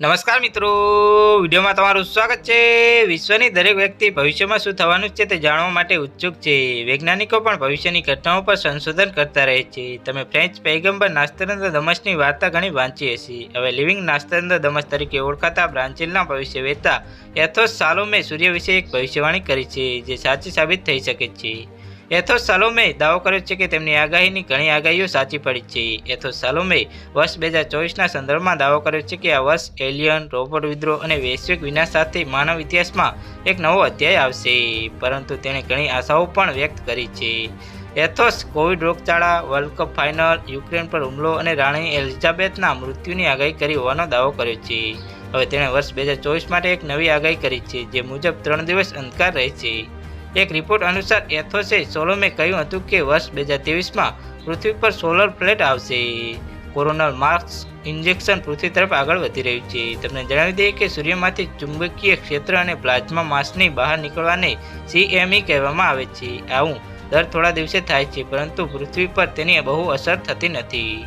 નમસ્કાર મિત્રો. વિડીયોમાં તમારું સ્વાગત છે. વિશ્વની દરેક વ્યક્તિ ભવિષ્યમાં શું થવાનું છે તે જાણવા માટે ઉત્સુક છે. વૈજ્ઞાનિકો પણ ભવિષ્યની ઘટનાઓ પર સંશોધન કરતા રહે છે. તમે ફ્રેન્ચ પૈગંબર નાસ્તરંદ દમશની વાર્તા ઘણી વાંચી હશે. હવે લિવિંગ નાસ્તરંદ દમશ તરીકે ઓળખાતા બ્રાન્ચિલના ભવિષ્ય વેતા એથોસ સાલોમે સૂર્ય વિશે એક ભવિષ્યવાણી કરી છે, જે સાચી સાબિત થઈ શકે છે. એથોસ સાલોમે દાવો કર્યો છે કે તેમની આગાહીની ઘણી આગાહીઓ સાચી પડી છે. એથોસ સાલોમે વર્ષ બે હજાર ચોવીસના સંદર્ભમાં દાવો કર્યો છે કે આ વર્ષ એલિયન, રોબોટ વિદ્રોહ અને વૈશ્વિક વિનાશ સાથે માનવ ઇતિહાસમાં એક નવો અધ્યાય આવશે. પરંતુ તેણે ઘણી આશાઓ પણ વ્યક્ત કરી છે. એથોસ કોવિડ રોગચાળા, વર્લ્ડ કપ ફાઇનલ, યુક્રેન પર હુમલો અને રાણી એલિઝાબેથના મૃત્યુની આગાહી કરી હોવાનો દાવો કર્યો છે. હવે તેણે વર્ષ બે હજાર ચોવીસ માટે એક નવી આગાહી કરી છે, જે મુજબ ત્રણ દિવસ અંધકાર રહે છે. એક રિપોર્ટ અનુસાર એથોસે સોલોમે કહ્યું હતું કે વર્ષ બે હજાર ત્રેવીસમાં પૃથ્વી પર સોલર પ્લેટ આવશે. કોરોનલ માર્ક્સ ઇન્જેક્શન પૃથ્વી તરફ આગળ વધી રહ્યું છે. તમને જણાવી દઈએ કે સૂર્યમાંથી ચુંબકીય ક્ષેત્ર અને પ્લાઝ્મા માસની બહાર નીકળવાને સીએમઈ કહેવામાં આવે છે. આવું દર થોડા દિવસે થાય છે, પરંતુ પૃથ્વી પર તેની બહુ અસર થતી નથી.